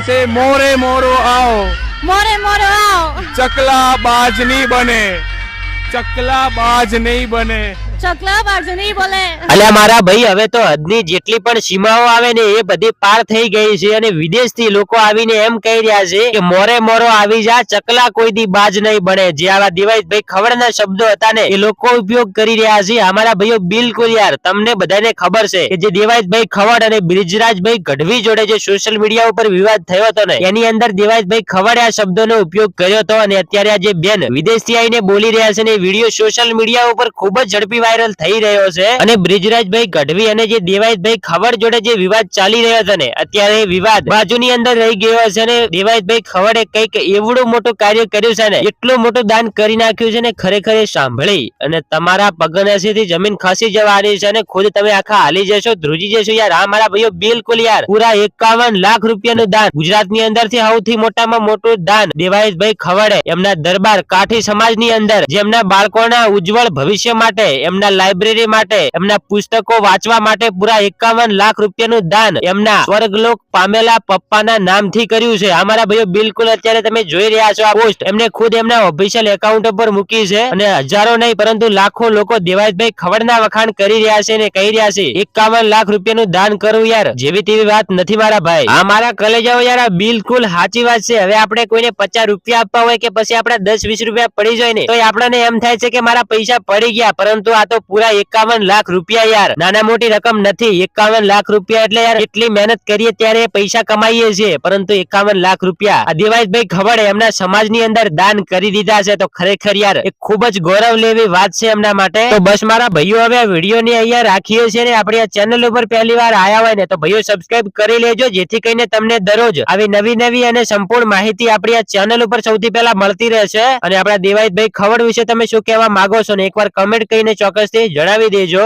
છે મોરે મોરો આવો. મોરે મોરો આવો. ચકલા બાજ નહીં બને. ચકલા બાજ નહીં બને. ચકલા બાજુ નહીં બોલે. અલ્યા મારા ભાઈ હવે તો હદની જેટલી પણ સીમાઓ આવે ને એ બધી પાર થઈ ગઈ છે અને વિદેશથી લોકો આવીને એમ કહી રહ્યા છે કે મોરે મોરો આવી જા ચકલા કોઈ દી બાજ નહીં બને. જે આવા દિવાઈશભાઈ ખવડના શબ્દો હતા ને એ લોકો ઉપયોગ કરી રહ્યા છે. અમારા ભાઈઓ બિલકુલ યાર તમને બધાને ખબર છે કે જે દેવાઈશભાઈ ખવડ અને બ્રિજરાજભાઈ ગઢવી જોડે જે સોશિયલ મીડિયા ઉપર વિવાદ થયો હતો ને એની અંદર દેવાઈશભાઈ ખવડ આ શબ્દોનો ઉપયોગ કર્યો હતો અને અત્યારે આ જે બેન વિદેશથી આવીને બોલી રહ્યા છે ને વીડિયો સોશિયલ મીડિયા ઉપર ખૂબ જ ઝડપી વાયરલ થઈ રહ્યો છે. અને બ્રિજરાજભાઈ ગઢવી અને જે દેવાયતભાઈ ખવડ જોડે જે વિવાદ ચાલી રહ્યો હતો ને, અત્યારે વિવાદ બાજુની અંદર રહી ગયો છે અને દેવાયતભાઈ ખવડે કંઈક એવડું મોટું કાર્ય કર્યું છે ને, એટલું મોટું દાન કરી નાખ્યું છે ને, ખરેખર એ સાંભળી. અને તમારા પગનસીથી જમીન ખસી જવાની છે અને ખુદ તમે આખા હાલી જશો, ધ્રુજી જશો યાર આ મારા ભાઈઓ, બિલકુલ યાર. પૂરા એકાવન લાખ રૂપિયાનું દાન, ગુજરાતની અંદરથી સૌથી મોટામાં મોટું દાન દેવાઈશભાઈ ખવડે એમના દરબાર કાઠી સમાજની અંદર, જેમના બાળકોના ઉજ્જવળ ભવિષ્ય માટે, એમના લાઇબ્રેરી માટે, એમના પુસ્તકો વાંચવા માટે પૂરા એકાવન લાખ રૂપિયાનું દાન એમના સ્વર્ગલોક પામેલા પપ્પાના નામથી કર્યું છે. અમારા ભાઈઓ બિલકુલ અત્યારે તમે જોઈ રહ્યા છો આ પોસ્ટ. એમને ખુદ એમના ઓફિશિયલ એકાઉન્ટ ઉપર મૂકી છે અને હજારો નહીં, પરંતુ લાખો લોકો દેવાજભાઈ ખવડના વખાણ કરી રહ્યા છે અને કહી રહ્યા છે, એકાવન લાખ રૂપિયાનું દાન કરવું યાર, જેવી તેવી વાત નથી મારા ભાઈ. આ મારા કલેજાઓ યાર, આ બિલકુલ સાચી વાત છે. હવે આપણે કોઈને પચાસ રૂપિયા આપવા હોય કે પછી આપણે દસ, વીસ રૂપિયા પડી જાય ને, તો આપણને એમ થાય છે કે મારા પૈસા પડી ગયા, પરંતુ આ તો પૂરા એકાવન લાખ રૂપિયા યાર. નાના મોટી રકમ નથી, એકાવન લાખ રૂપિયા એટલે યાર એટલી મહેનત કરીએ ત્યારે પૈસા કમાઈએ છીએ, પરંતુ એકાવન લાખ રૂપિયા. આ દેવાઈશભાઈ ખબર એમના સમાજની અંદર દાન કરી દીધા છે, તો ખરેખર યાર, એ ખૂબ જ ગૌરવ લેવી વાત છે એમના માટે. તો બસ મારા ભાઈઓ, હવે વીડિયો ને અહીંયા રાખીએ છીએ ને, આપણી આ ચેનલ ઉપર પહેલી વાર આયા હોય ને, તો ભાઈઓ સબસ્ક્રાઇબ કરી લેજો, જેથી કરીને તમને દરરોજ આવી નવી નવી અને સંપૂર્ણ માહિતી આપણી આ ચેનલ ઉપર સૌથી પહેલા મળતી રહેશે. અને આપણા દેવાઈશભાઈ ખવડ વિશે તમે શું કહેવા માંગો છો ને એકવાર કમેન્ટ કરીને ચોક્કસથી જણાવી દેજો.